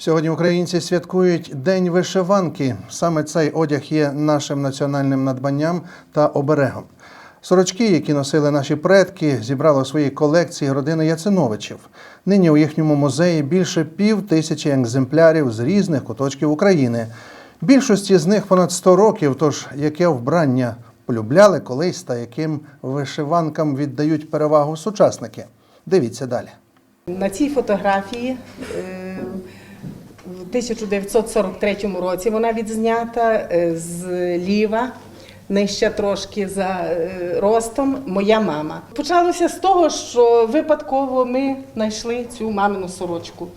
Сьогодні українці святкують День вишиванки. Саме цей одяг є нашим національним надбанням та оберегом. Сорочки, які носили наші предки, зібрала у своїй колекції родина Яциновичів. Нині у їхньому музеї більше пів тисячі екземплярів з різних куточків України. Більшості з них понад 100 років. Тож яке вбрання полюбляли колись та яким вишиванкам віддають перевагу сучасники? Дивіться далі. На цій фотографії е, 1943 році. Вона відзнята з зліва, нижче трошки за е, ростом, моя мама. Почалося з того, що випадково ми знайшли цю мамину сорочку.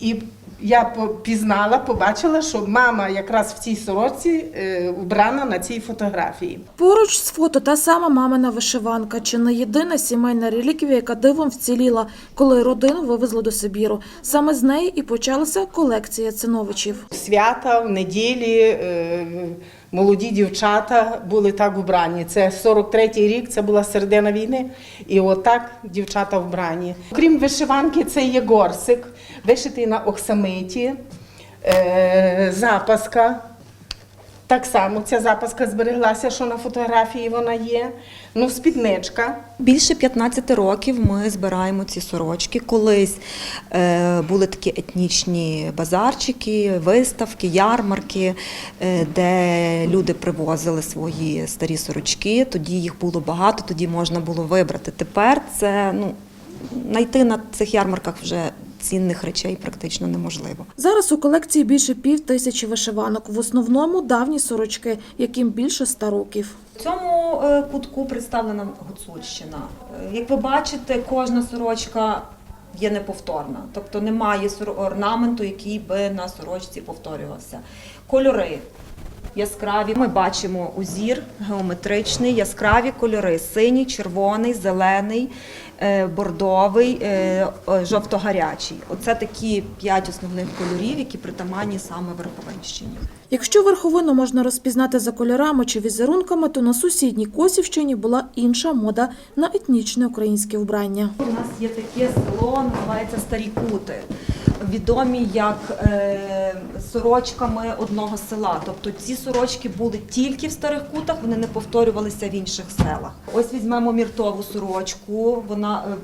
І я пізнала, побачила, що мама якраз в цій сорочці е, вбрана на цій фотографії. Поруч з фото та сама мамина вишиванка, чи не єдина сімейна реліквія, яка дивом вціліла, коли родину вивезли до Сибіру. Саме з неї і почалася колекція циновичів. свята, в неділі е, молоді дівчата були так вбрані. Це 43-й рік, це була середина війни, і отак дівчата вбрані. Крім вишиванки, це є горсик, вишитий на оксамиті, е, запаска. Так само ця запаска збереглася, що на фотографії вона є. Ну, спідничка. Більше 15 років ми збираємо ці сорочки. Колись е, були такі етнічні базарчики, виставки, ярмарки, е, де люди привозили свої старі сорочки. Тоді їх було багато, тоді можна було вибрати. Тепер це ну, знайти на цих ярмарках вже цінних речей практично неможливо. Зараз у колекції більше пів тисячі вишиванок. В основному давні сорочки, яким більше ста років. В цьому е, кутку представлена Гуцульщина. Е, Як ви бачите, кожна сорочка є неповторна, тобто немає орнаменту, який би на сорочці повторювався. Кольори. Яскраві ми бачимо узір геометричний, яскраві кольори: синій, червоний, зелений, е, бордовий, е, жовто-гарячий. Оце такі п'ять основних кольорів, які притаманні саме Верховенщині. Якщо верховину можна розпізнати за кольорами чи візерунками, то на сусідній Косівщині була інша мода на етнічне українське вбрання. У нас є таке село, називається Старі Кути. Відомі як е, сорочками одного села. Тобто ці сорочки були тільки в старих кутах, вони не повторювалися в інших селах. Ось візьмемо міртову сорочку. Вона е,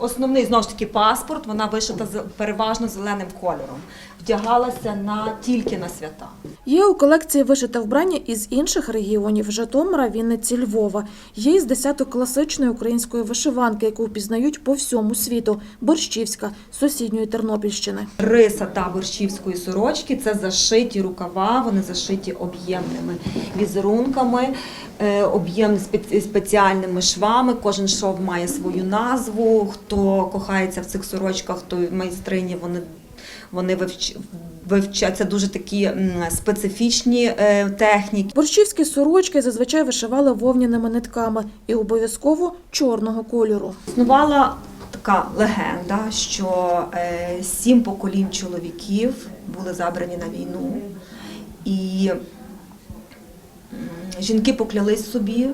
основний знову ж таки паспорт. Вона вишита переважно зеленим кольором. Вдягалася на тільки на свята. Є у колекції вишите вбрання із інших регіонів Житомира, Вінниці, Львова. Є із десяток класичної української вишиванки, яку впізнають по всьому світу. Борщівська сусідньої Тернопільщини. Риса та борщівської сорочки це зашиті рукава, вони зашиті об'ємними візерунками, е, об'єм спе- спеціальними швами. Кожен шов має свою назву. Хто кохається в цих сорочках, то майстрині вони. Вони вивч... вивчать це дуже такі специфічні е, техніки. Борщівські сорочки зазвичай вишивали вовняними нитками і обов'язково чорного кольору. Існувала така легенда, що е, сім поколінь чоловіків були забрані на війну, і жінки поклялись собі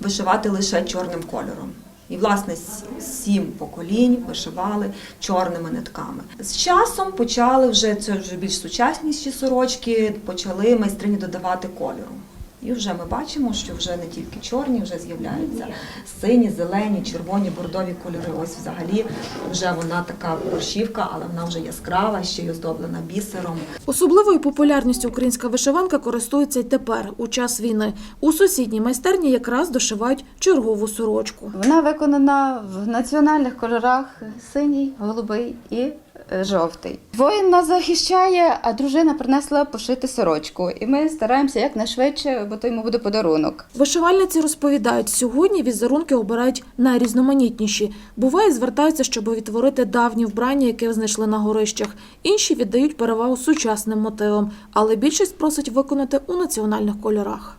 вишивати лише чорним кольором. І, власне, сім поколінь вишивали чорними нитками. З часом почали вже це вже більш сучасніші сорочки, почали майстрині додавати кольору. І вже ми бачимо, що вже не тільки чорні, вже з'являються сині, зелені, червоні, бордові кольори. Ось взагалі вже вона така борщівка, але вона вже яскрава, ще й оздоблена бісером. Особливою популярністю українська вишиванка користується й тепер, у час війни. У сусідній майстерні якраз дошивають чергову сорочку. Вона виконана в національних кольорах синій, голубий і жовтий. Воїн нас захищає, а дружина принесла пошити сорочку. І ми стараємося якнайшвидше, бо то йому буде подарунок. Вишивальниці розповідають, сьогодні візерунки обирають найрізноманітніші. Буває, звертаються, щоб відтворити давні вбрання, яке знайшли на горищах. Інші віддають перевагу сучасним мотивам, але більшість просить виконати у національних кольорах.